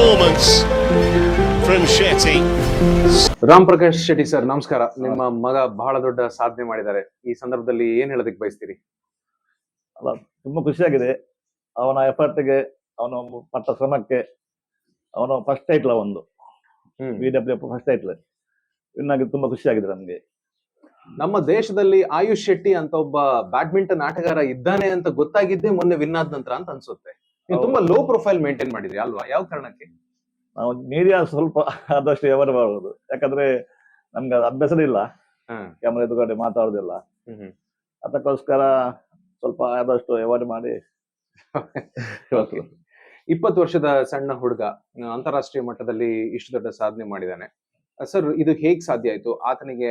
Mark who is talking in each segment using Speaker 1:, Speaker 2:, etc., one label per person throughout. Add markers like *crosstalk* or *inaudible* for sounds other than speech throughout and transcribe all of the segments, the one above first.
Speaker 1: performance from Shetty.
Speaker 2: Ram Prakash Shetty sir ನಮಸ್ಕಾರ. ನಿಮ್ಮ ಮಗ ಬಹಳ ದೊಡ್ಡ ಸಾಧನೆ ಮಾಡಿದ್ದಾರೆ. ಈ ಸಂದರ್ಭದಲ್ಲಿ ಏನ್ ಹೇಳೋದಕ್ಕೆ ಬಯಸ್ತೀರಿ?
Speaker 3: ಅಲ್ಲ ತುಂಬಾ ಖುಷಿಯಾಗಿದೆ ಅವನ ಎಫರ್ಟ್ಗೆ ಅವನ ಪಟ್ಟ ಶ್ರಮಕ್ಕೆ ಅವನ ಫಸ್ಟ್ ಟೈಟ್ಲ ಒಂದು. ಬಿ ಡಬ್ಲ್ಯೂ ಫಸ್ಟ್ ಟೈಟ್ಲ್ ಇನ್ನಾಗಿ ತುಂಬಾ ಖುಷಿಯಾಗಿದೆ ನಮಗೆ.
Speaker 2: ನಮ್ಮ ದೇಶದಲ್ಲಿ ಆಯುಷ್ ಶೆಟ್ಟಿ ಅಂತ ಒಬ್ಬ ಬ್ಯಾಡ್ಮಿಂಟನ್ ಆಟಗಾರ ಇದ್ದಾನೆ ಅಂತ ಗೊತ್ತಾಗಿದ್ದೇ ಮೊನ್ನೆ ವಿನ್ ಆದ ನಂತರ ಅಂತ ಅನ್ಸುತ್ತೆ. ನೀವು ತುಂಬಾ ಲೋ ಪ್ರೊಫೈಲ್ ಮೇಂಟೈನ್ ಮಾಡಿದ್ರಿ ಅಲ್ವಾ? ಯಾವ ಕಾರಣಕ್ಕೆ?
Speaker 3: ನಾವು ಮೀಡಿಯಾ ಸ್ವಲ್ಪ ಆದಷ್ಟು ಎವರ್ ಮಾಡುವುದು ಯಾಕಂದ್ರೆ ನಮ್ಗೆ ಅದು ಅಭ್ಯಾಸ ಇಲ್ಲ. ಕ್ಯಾಮ್ರಾ ಎದುರುಗಡೆ ಮಾತಾಡೋದಿಲ್ಲ. ಅದಕ್ಕೋಸ್ಕರ ಸ್ವಲ್ಪ ಆದಷ್ಟು ವ್ಯವಹಾರ ಮಾಡಿ. *laughs*
Speaker 2: ಇಪ್ಪತ್ತು ವರ್ಷದ ಸಣ್ಣ ಹುಡುಗ ಅಂತಾರಾಷ್ಟ್ರೀಯ ಮಟ್ಟದಲ್ಲಿ ಇಷ್ಟು ದೊಡ್ಡ ಸಾಧನೆ ಮಾಡಿದ್ದಾನೆ ಸರ್ ಇದು ಹೇಗ್ ಸಾಧ್ಯ ಆಯ್ತು? ಆತನಿಗೆ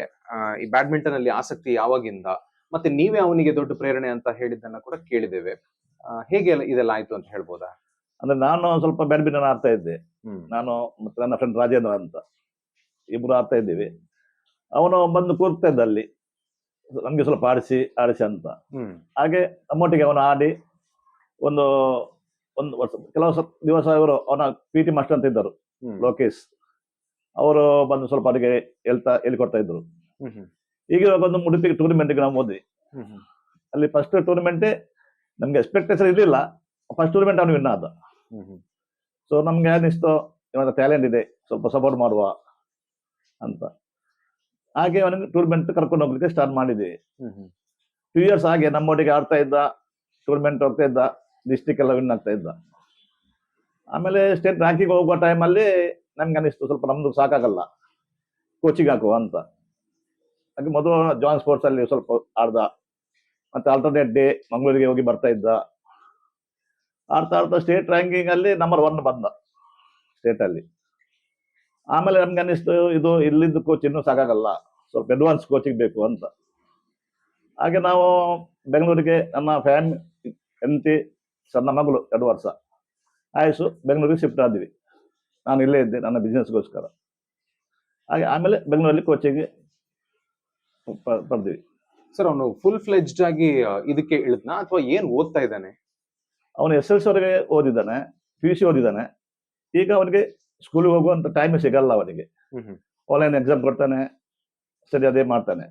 Speaker 2: ಈ ಬ್ಯಾಡ್ಮಿಂಟನ್ ಅಲ್ಲಿ ಆಸಕ್ತಿ ಯಾವಾಗಿಂದ? ಮತ್ತೆ ನೀವೇ ಅವನಿಗೆ ದೊಡ್ಡ ಪ್ರೇರಣೆ ಅಂತ ಹೇಳಿದ್ದನ್ನ ಕೂಡ ಕೇಳಿದ್ದೇವೆ. ಹೇಗೆ ಇದೆಲ್ಲ ಆಯ್ತು ಅಂತ ಹೇಳ್ಬೋದಾ?
Speaker 3: ಅಂದ್ರೆ ನಾನು ಸ್ವಲ್ಪ ಬ್ಯಾಡ್ಮಿಂಟನ್ ಆಡ್ತಾ ಇದ್ದೆ. ನಾನು ಮತ್ತೆ ನನ್ನ ಫ್ರೆಂಡ್ ರಾಜೇಂದ್ರ ಅಂತ. ಇಬ್ರು ಆಡ್ತಾ ಇದ್ದೀವಿ. ಅವನು ಬಂದು ಕೂರ್ತಾ ಇದ್ದ ಅಲ್ಲಿ ನಮ್ಗೆ ಸ್ವಲ್ಪ ಆಡಿಸಿ ಆಡಿಸಿ ಅಂತ. ಹಾಗೆ ನಮ್ಮೊಟ್ಟಿಗೆ ಅವನು ಆಡಿ ಒಂದು ಒಂದು ವರ್ಷ ಕೆಲವು ದಿವಸ ಇವರು ಅವನ ಪಿ ಟಿ ಮಾಸ್ಟರ್ ಅಂತ ಇದ್ದರು ಲೋಕೇಶ್. ಅವರು ಬಂದು ಸ್ವಲ್ಪ ಅವರಿಗೆ ಹೇಳ್ತಾ ಹೇಳಿಕೊಡ್ತಾ ಇದ್ರು. ಈಗ ಒಂದು ಉಡುಪಿ ಟೂರ್ನಮೆಂಟ್ಗೆ ನಾವು ಹೋದ್ವಿ. ಅಲ್ಲಿ ಫಸ್ಟ್ ಟೂರ್ನಮೆಂಟೇ ನಮ್ಗೆ ಎಕ್ಸ್ಪೆಕ್ಟೇಷನ್ ಇರಲಿಲ್ಲ. ಫಸ್ಟ್ ಟೂರ್ನಮೆಂಟ್ ಅವನು ವಿನ್ ಆದ. ಸೊ ನಮ್ಗೆ ಅನಿಸ್ತು ಇವಾಗ ಟ್ಯಾಲೆಂಟ್ ಇದೆ. ಸ್ವಲ್ಪ ಸಪೋರ್ಟ್ ಮಾಡುವ ಅಂತ. ಹಾಗೆ ಅವನಿಗೆ ಟೂರ್ನಮೆಂಟ್ ಕರ್ಕೊಂಡು ಹೋಗ್ಲಿಕ್ಕೆ ಸ್ಟಾರ್ಟ್ ಮಾಡಿದ್ವಿ. ಟೂ ಇಯರ್ಸ್ ಹಾಗೆ ನಮ್ಮೊಟ್ಟಿಗೆ ಆಡ್ತಾ ಇದ್ದ ಟೂರ್ನಮೆಂಟ್ ಹೋಗ್ತಾ ಇದ್ದ ಡಿಸ್ಟಿಕ್ ಎಲ್ಲ ವಿನ್ ಆಗ್ತಾ ಇದ್ದ. ಆಮೇಲೆ ಸ್ಟೇಟ್ ರ್ಯಾಂಕಿಂಗ್ ಹೋಗುವ ಟೈಮಲ್ಲಿ ನಮ್ಗೆ ಅನಿಸ್ತು ಸ್ವಲ್ಪ ನಮ್ದು ಸಾಕಾಗಲ್ಲ. ಕೋಚಿಂಗ್ ಹಾಕುವ ಅಂತ. ಹಾಗೆ ಮೊದಲು ಜಾನ್ ಸ್ಪೋರ್ಟ್ಸ್ ಅಲ್ಲಿ ಸ್ವಲ್ಪ ಆಡ್ದ. ಮತ್ತೆ ಆಲ್ಟರ್ನೇಟ್ ಡೇ ಮಂಗಳೂರಿಗೆ ಹೋಗಿ ಬರ್ತಾ ಇದ್ದ. ಆಡ್ತಾ ಆಡ್ತಾ ಸ್ಟೇಟ್ ರ್ಯಾಂಕಿಂಗ್ ಅಲ್ಲಿ ನಂಬರ್ ಒನ್ ಬಂದ ಸ್ಟೇಟ್ ಅಲ್ಲಿ. ಆಮೇಲೆ ನಮ್ಗೆ ಅನ್ನಿಸ್ತು, ಇದು ಇಲ್ಲಿದ್ದು ಕೋಚ್ ಇನ್ನೂ ಸಾಕಾಗಲ್ಲ, ಸ್ವಲ್ಪ ಅಡ್ವಾನ್ಸ್ ಕೋಚಿಂಗ್ ಬೇಕು ಅಂತ. ಹಾಗೆ ನಾವು ಬೆಂಗಳೂರಿಗೆ ನನ್ನ ಫ್ಯಾನ್ ಹೆಂಡತಿ ಸಣ್ಣ ಮಗಳು ಎರಡು ವರ್ಷ ಆಯಸ್ಸು ಬೆಂಗಳೂರಿಗೆ ಶಿಫ್ಟ್ ಆದ್ವಿ. ನಾನು ಇಲ್ಲೇ ಇದ್ದೆ, ನನ್ನ ಬಿಸ್ನೆಸ್ಗೋಸ್ಕರ ಹಾಗೆ ಆಮೇಲೆ ಬೆಂಗಳೂರಲ್ಲಿ ಕೋಚಿಂಗ್ ಪಡೆದ್ವಿ
Speaker 2: ಸರ್ ಅವನು ಫುಲ್ ಫ್ಲೆಜ್ಡ್ ಆಗಿ ಇದಕ್ಕೆ ಇಳಿದ್ನ? ಅಥವಾ ಏನ್ ಓದ್ತಾ ಇದ್ದಾನೆ?
Speaker 3: ಅವನು ಎಸ್ ಎಲ್ ಸಿ ವರೆಗೆ ಓದಿದ್ದಾನೆ ಪಿ ಯು ಸಿ ಓದಿದ್ದಾನೆ. ಈಗ ಅವನಿಗೆ ಸ್ಕೂಲಿಗೆ ಹೋಗುವಂತ ಟೈಮ್ ಸಿಗಲ್ಲ ಅವನಿಗೆ. ಆನ್ಲೈನ್ ಎಕ್ಸಾಮ್ ಕೊಡ್ತಾನೆ ಸರಿ ಅದೇ ಮಾಡ್ತಾನೆ.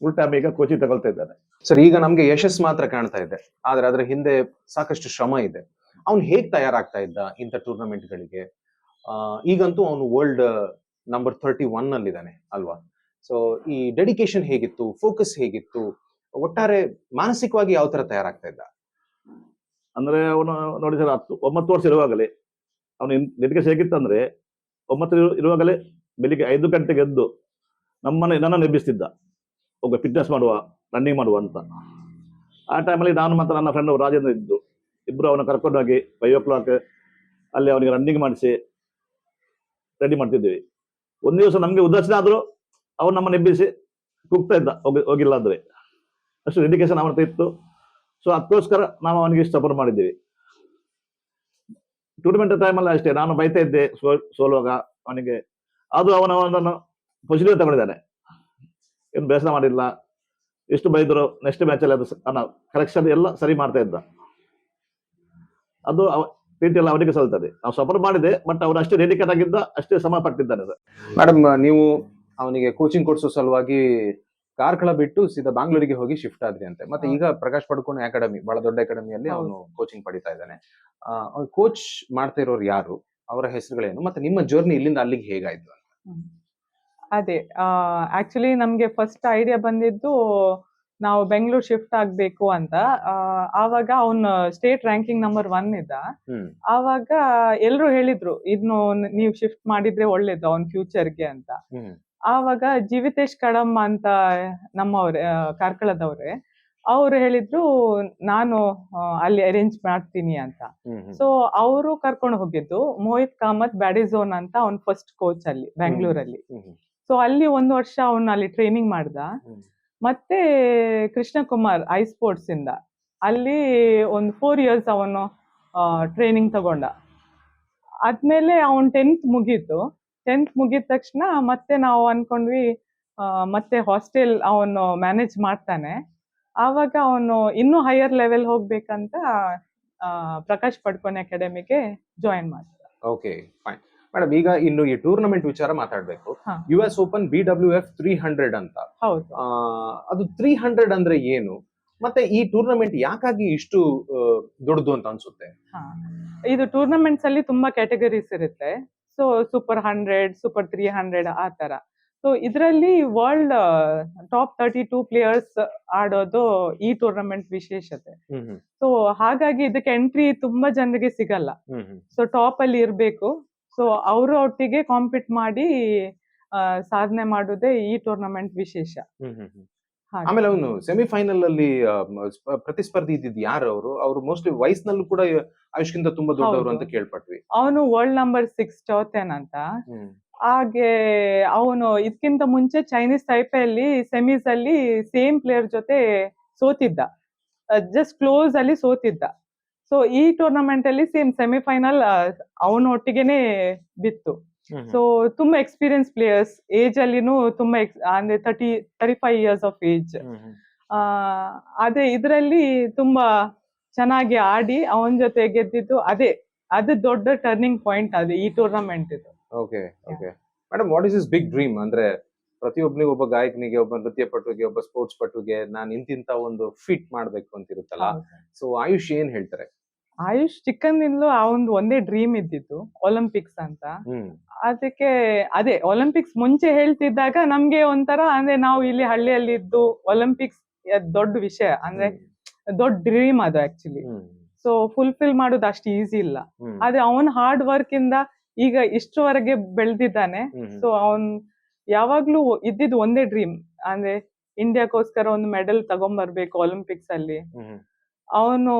Speaker 3: ಫುಲ್ ಟೈಮ್ ಈಗ ಕೋಚಿಂಗ್ ತಗೊಳ್ತಾ ಇದ್ದಾನೆ.
Speaker 2: ಸರ್ ಈಗ ನಮ್ಗೆ ಯಶಸ್ ಮಾತ್ರ ಕಾಣ್ತಾ ಇದೆ. ಆದ್ರೆ ಅದ್ರ ಹಿಂದೆ ಸಾಕಷ್ಟು ಶ್ರಮ ಇದೆ. ಅವ್ನು ಹೇಗ್ ತಯಾರಾಗ್ತಾ ಇದ್ದ ಇಂಥ ಟೂರ್ನಮೆಂಟ್ ಗಳಿಗೆ? ಆ, ಈಗಂತೂ ಅವನು ವರ್ಲ್ಡ್ ನಂಬರ್ ಥರ್ಟಿ ಒನ್ ಅಲ್ಲಿ ಇದ್ದಾನೆ ಅಲ್ವಾ? ಸೊ ಈ ಡೆಡಿಕೇಶನ್ ಹೇಗಿತ್ತು ಫೋಕಸ್ ಹೇಗಿತ್ತು, ಒಟ್ಟಾರೆ ಮಾನಸಿಕವಾಗಿ ಯಾವ ತರ ತಯಾರಾಗ್ತಾ ಇದ್ದ?
Speaker 3: ಅಂದ್ರೆ ಅವನು ನೋಡಿ ಸರ್, ಹತ್ತು, ಒಂಬತ್ತು ವರ್ಷ ಇರುವಾಗಲೇ ಅವನು ಡೆಡಿಕೇಶನ್ ಹೇಗಿತ್ತಂದ್ರೆ ಒಂಬತ್ತು ಇರು- ಇರುವಾಗಲೇ ಬೆಳಿಗ್ಗೆ ಐದು ಗಂಟೆಗೆ ಎದ್ದು ನಮ್ಮನೆ ನನ್ನ ಎಬ್ಬಿಸ್ತಿದ್ದ. ಒಬ್ಬ ಫಿಟ್ನೆಸ್ ಮಾಡುವ ರನ್ನಿಂಗ್ ಮಾಡುವ ಅಂತ. ಆ ಟೈಮಲ್ಲಿ ನಾನು ಮತ್ತು ನನ್ನ ಫ್ರೆಂಡ್ ರಾಜೇಂದ್ರ ಇದ್ದು. ಇಬ್ಬರು ಅವನ ಕರ್ಕೊಂಡು ಹೋಗಿ ಫೈವ್ ಓ ಕ್ಲಾಕ್ ಅಲ್ಲಿ ಅವನಿಗೆ ರನ್ನಿಂಗ್ ಮಾಡಿಸಿ ರೆಡಿ ಮಾಡ್ತಿದ್ದೀವಿ ಒಂದು ದಿವಸ ನಮಗೆ ಉದಾಸೀನ ಆದರೂ ಅವನು ನಮ್ಮನ್ನು ಎಬ್ಬಿಸಿ ಕುಗ್ತಾ ಇದ್ದ, ಹೋಗಿ ಹೋಗಿಲ್ಲ ಅಂದ್ರೆ. ಅಷ್ಟು ಡೆಡಿಕೇಶನ್ ಅವನ ಇತ್ತು. ಸೊ ಅದಕ್ಕೋಸ್ಕರ ನಾವು ಅವನಿಗೆ ಸಪೋರ್ಟ್ ಮಾಡಿದ್ದೀವಿ. ಟೂರ್ನಮೆಂಟ್ ಟೈಮಲ್ಲಿ ಅಷ್ಟೇ, ನಾನು ಬೈತಾ ಇದ್ದೆ ಸೋ- ಸೋಲುವಾಗ ಅವನಿಗೆ. ಅದು ಅವನ ಅವನನ್ನು ಪೊಸಿಟಿವ್ ತಗೊಂಡಿದ್ದಾನೆ. ಏನು ಬೇಸರ ಮಾಡಿಲ್ಲ. ಎಷ್ಟು ಬೈದರು ನೆಕ್ಸ್ಟ್ ಮ್ಯಾಚಲ್ಲಿ ಅದು ಕರೆಕ್ಷನ್ ಎಲ್ಲ ಸರಿ ಮಾಡ್ತಾ ಇದ್ದ. ಅದು ಟಿ ಎಲ್ಲ ಅವರಿಗೆ ಸಲ್ತದೆ. ನಾವು ಸಪೋರ್ಟ್ ಮಾಡಿದೆ ಬಟ್ ಅವನು ಅಷ್ಟೇ ಡೆಡಿಕೇಟ್ ಆಗಿದ್ದ, ಅಷ್ಟೇ ಶ್ರಮ ಪಟ್ಟಿದ್ದಾನೆ ಸರ್.
Speaker 2: ಮೇಡಮ್ ನೀವು ಅವನಿಗೆ ಕೋಚಿಂಗ್ ಕೊಡ್ಸೋ ಸಲುವಾಗಿ ಕಾರ್ಕಳ ಬಿಟ್ಟು ಸೀದಾ ಬ್ಯಾಂಗ್ಳೂರಿಗೆ ಹೋಗಿ ಶಿಫ್ಟ್ ಆದ್ರಿ ಅಂತೆ. ಮತ್ತೆ ಈಗ ಪ್ರಕಾಶ್ ಪಡ್ಕೊಂಡು ಅಕಾಡೆಮಿ ಬಹಳ ದೊಡ್ಡ ಅಕಾಡೆಮಿಯಲ್ಲಿ ಅವನು ಕೋಚಿಂಗ್ ಪಡಿತಾ ಇದ್ದಾನೆ. ಕೋಚ್ ಮಾಡ್ತಾ ಇರೋರು ಯಾರು? ಅವರ ಹೆಸರುಗಳೇನು? ಮತ್ತೆ ನಿಮ್ಮ ಜರ್ನಿ ಇಲ್ಲಿಂದ ಅಲ್ಲಿಗೆ ಹೇಗಾಯ್ತು ಅಂತ?
Speaker 4: ಅದೇ ಆಕ್ಚುಲಿ ನಮ್ಗೆ ಫಸ್ಟ್ ಐಡಿಯಾ ಬಂದಿದ್ದು ನಾವು ಬೆಂಗಳೂರು ಶಿಫ್ಟ್ ಆಗ್ಬೇಕು ಅಂತ. ಆವಾಗ ಅವ್ನ ಸ್ಟೇಟ್ ರ್ಯಾಂಕಿಂಗ್ ನಂಬರ್ ಒನ್ ಇದ್ದ. ಆವಾಗ ಎಲ್ರು ಹೇಳಿದ್ರು ಇದ್ನು ನೀವು ಶಿಫ್ಟ್ ಮಾಡಿದ್ರೆ ಒಳ್ಳೇದು ಅವ್ನ ಫ್ಯೂಚರ್ಗೆ ಅಂತ. ಆವಾಗ ಜೀವಿತೇಶ್ ಕಡಮ್ಮ ಅಂತ ನಮ್ಮವ್ರೆ ಕಾರ್ಕಳದವ್ರೆ ಅವ್ರು ಹೇಳಿದ್ರು ನಾನು ಅಲ್ಲಿ ಅರೇಂಜ್ ಮಾಡ್ತೀನಿ ಅಂತ. ಸೊ ಅವರು ಕರ್ಕೊಂಡು ಹೋಗಿದ್ದು ಮೋಹಿತ್ ಕಾಮತ್ ಬ್ಯಾಡಿಝೋನ್ ಅಂತ ಅವ್ನ್ ಫಸ್ಟ್ ಕೋಚ್ ಅಲ್ಲಿ ಬ್ಯಾಂಗ್ಳೂರಲ್ಲಿ.
Speaker 2: ಹ್ಮ್
Speaker 4: ಸೊ ಅಲ್ಲಿ ಒಂದು ವರ್ಷ ಅವನು ಅಲ್ಲಿ ಟ್ರೈನಿಂಗ್ ಮಾಡ್ದ. ಮತ್ತೆ ಕೃಷ್ಣ ಕುಮಾರ್ ಐ ಸ್ಪೋರ್ಟ್ಸ್ ಇಂದ ಅಲ್ಲಿ ಒಂದು ಫೋರ್ ಇಯರ್ಸ್ ಅವನು ಟ್ರೈನಿಂಗ್ ತಗೊಂಡ. ಆದ್ಮೇಲೆ ಅವನ್ ಟೆಂತ್ ಮುಗೀತು. ಟೆಂತ್ ಮುಗಿದ ತಕ್ಷಣ ಮತ್ತೆ ನಾವು ಅನ್ಕೊಂಡ್ವಿ ಮತ್ತೆ ಹಾಸ್ಟೆಲ್ ಅವನು ಮ್ಯಾನೇಜ್ ಮಾಡ್ತಾನೆ. ಆವಾಗ ಅವನು ಇನ್ನೂ ಹೈಯರ್ ಲೆವೆಲ್ ಹೋಗ್ಬೇಕಂತ ಆ, ಪ್ರಕಾಶ್ ಪಡ್ಕೋನೆ ಅಕಾಡೆಮಿಗೆ ಜಾಯಿನ್ ಮಾಡ್ತಾರೆ
Speaker 2: ಓಕೆ ಫೈನ್ ಮೇಡಮ್ ಈಗ ಇನ್ನು ಈ ಟೂರ್ನಮೆಂಟ್ ವಿಚಾರ ಮಾತಾಡಬೇಕು. U S Open B W F three hundred ಅಂತ.
Speaker 4: ಹೌದು.
Speaker 2: ಆ, ಅದು ತ್ರೀ ಹಂಡ್ರೆಡ್ ಅಂದ್ರೆ ಏನು? ಮತ್ತೆ ಈ ಟೂರ್ನಮೆಂಟ್ ಯಾಕಾಗಿ ಇಷ್ಟು ದೊಡ್ಡದು ಅಂತ ಅನ್ಸುತ್ತೆ?
Speaker 4: ಇದು ಟೂರ್ನಮೆಂಟ್ಸ್ ಅಲ್ಲಿ ತುಂಬಾ ಕ್ಯಾಟಗರೀಸ್ ಇರುತ್ತೆ. So super hundred super three hundred ಆ ತರ. ಸೊ ಇದರಲ್ಲಿ world top thirty two players ಆಡೋದು ಈ ಟೂರ್ನಮೆಂಟ್ ವಿಶೇಷತೆ. ಸೊ ಹಾಗಾಗಿ ಇದಕ್ಕೆ ಎಂಟ್ರಿ ತುಂಬಾ ಜನರಿಗೆ ಸಿಗಲ್ಲ. ಸೊ ಟಾಪ್ ಅಲ್ಲಿ ಇರ್ಬೇಕು. ಸೊ ಅವರು ಒಟ್ಟಿಗೆ ಕಾಂಪೀಟ್ ಮಾಡಿ ಸಾಧನೆ ಮಾಡೋದೇ ಈ ಟೂರ್ನಮೆಂಟ್ ವಿಶೇಷ.
Speaker 2: ಆಮೇಲೆ ಅವನು ಸೆಮಿಫೈನಲ್ ಅಲ್ಲಿ ಪ್ರತಿಸ್ಪರ್ಧಿ ಇದ್ದಿದ್ದು ಯಾರು ಅವರು? ಅವರು ಮೋಸ್ಟ್ಲಿ ವಯಸ್ಸಿನಲ್ಲೂ ಕೂಡ ಆಯುಷ್ಕಿಂತ ತುಂಬಾ ದೊಡ್ಡವರು ಅಂತ. ಕೇಳ್ಪಟ್ವಿ.
Speaker 4: ಅವನು ವರ್ಲ್ಡ್ ನಂಬರ್ ಸಿಕ್ಸ್ ಚೌತೆನ್ ಅಂತ ಹಾಗೆ ಅವನು ಇದಕ್ಕಿಂತ ಮುಂಚೆ ಚೈನೀಸ್ ಟೈಪಲ್ಲಿ ಸೆಮೀಸ್ ಅಲ್ಲಿ ಸೇಮ್ ಪ್ಲೇಯರ್ ಜೊತೆ ಸೋತಿದ್ದ. ಜಸ್ಟ್ ಕ್ಲೋಸ್ ಅಲ್ಲಿ ಸೋತಿದ್ದ. ಸೊ ಈ ಟೂರ್ನಮೆಂಟ್ ಅಲ್ಲಿ ಸೇಮ್ ಸೆಮಿಫೈನಲ್ ಅವನೊಟ್ಟಿಗೆನೆ ಬಿತ್ತು. ಸೊ ತುಂಬಾ ಎಕ್ಸ್ಪೀರಿಯನ್ಸ್ ಪ್ಲೇಯರ್ಸ್ ಏಜ್ ಅಲ್ಲಿನೂ ತುಂಬಾ ಅಂದ್ರೆ thirty thirty five years of age ಅದೇ ಇದರಲ್ಲಿ ತುಂಬಾ ಚೆನ್ನಾಗಿ ಆಡಿ ಅವನ ಜೊತೆ ಗೆದ್ದಿದ್ದು ಅದೇ ಅದು ದೊಡ್ಡ ಟರ್ನಿಂಗ್ ಪಾಯಿಂಟ್ ಅದು ಈ ಟೂರ್ನಮೆಂಟ್ ಇದು.
Speaker 2: Okay okay madam what is is big dream ಅಂದ್ರೆ ಪ್ರತಿಯೊಬ್ಬನಿಗೆ ಒಬ್ಬ ಗಾಯಕನಿಗೆ ಒಬ್ಬ ನೃತ್ಯ ಪಟುಗೆ ಒಬ್ಬ ಸ್ಪೋರ್ಟ್ಸ್ ಪಟುಗೆ ನಾನು ಇಂತಿಂತ ಒಂದು ಫಿಟ್ ಮಾಡ್ಬೇಕು ಅಂತ ಇರುತ್ತಲ್ಲ
Speaker 4: ಹೌದು.
Speaker 2: ಸೊ ಆಯುಷ್ ಏನ್ ಹೇಳ್ತಾರೆ?
Speaker 4: ಆಯುಷ್ ಚಿಕ್ಕಂದಿಂದಲೂ ಆ ಒಂದು ಒಂದೇ ಡ್ರೀಮ್ ಇದ್ದಿತ್ತು ಒಲಿಂಪಿಕ್ಸ್ ಅಂತ. ಅದಕ್ಕೆ ಅದೇ ಒಲಿಂಪಿಕ್ಸ್ ಮುಂಚೆ ಹೇಳ್ತಿದ್ದಾಗ ನಮ್ಗೆ ಒಂಥರ ಅಂದ್ರೆ ನಾವು ಇಲ್ಲಿ ಹಳ್ಳಿಯಲ್ಲಿ ಇದ್ದು ಒಲಿಂಪಿಕ್ಸ್ ದೊಡ್ಡ ವಿಷಯ ಅಂದ್ರೆ ದೊಡ್ಡ ಡ್ರೀಮ್ ಅದು ಆಕ್ಚುಲಿ ಸೊ ಫುಲ್ಫಿಲ್ ಮಾಡೋದು ಅಷ್ಟು ಈಸಿ ಇಲ್ಲ. ಆದ್ರೆ ಅವನ್ ಹಾರ್ಡ್ ವರ್ಕ್ ಇಂದ ಈಗ ಇಷ್ಟವರೆಗೆ ಬೆಳೆದಿದ್ದಾನೆ. ಸೊ ಅವನ್ ಯಾವಾಗ್ಲೂ ಇದ್ದಿದ್ದು ಒಂದೇ ಡ್ರೀಮ್ ಅಂದ್ರೆ ಇಂಡಿಯಾಕ್ಕೋಸ್ಕರ ಒಂದು ಮೆಡಲ್ ತಗೊಂಡ್ಬರ್ಬೇಕು ಒಲಿಂಪಿಕ್ಸ್ ಅಲ್ಲಿ. ಅವನು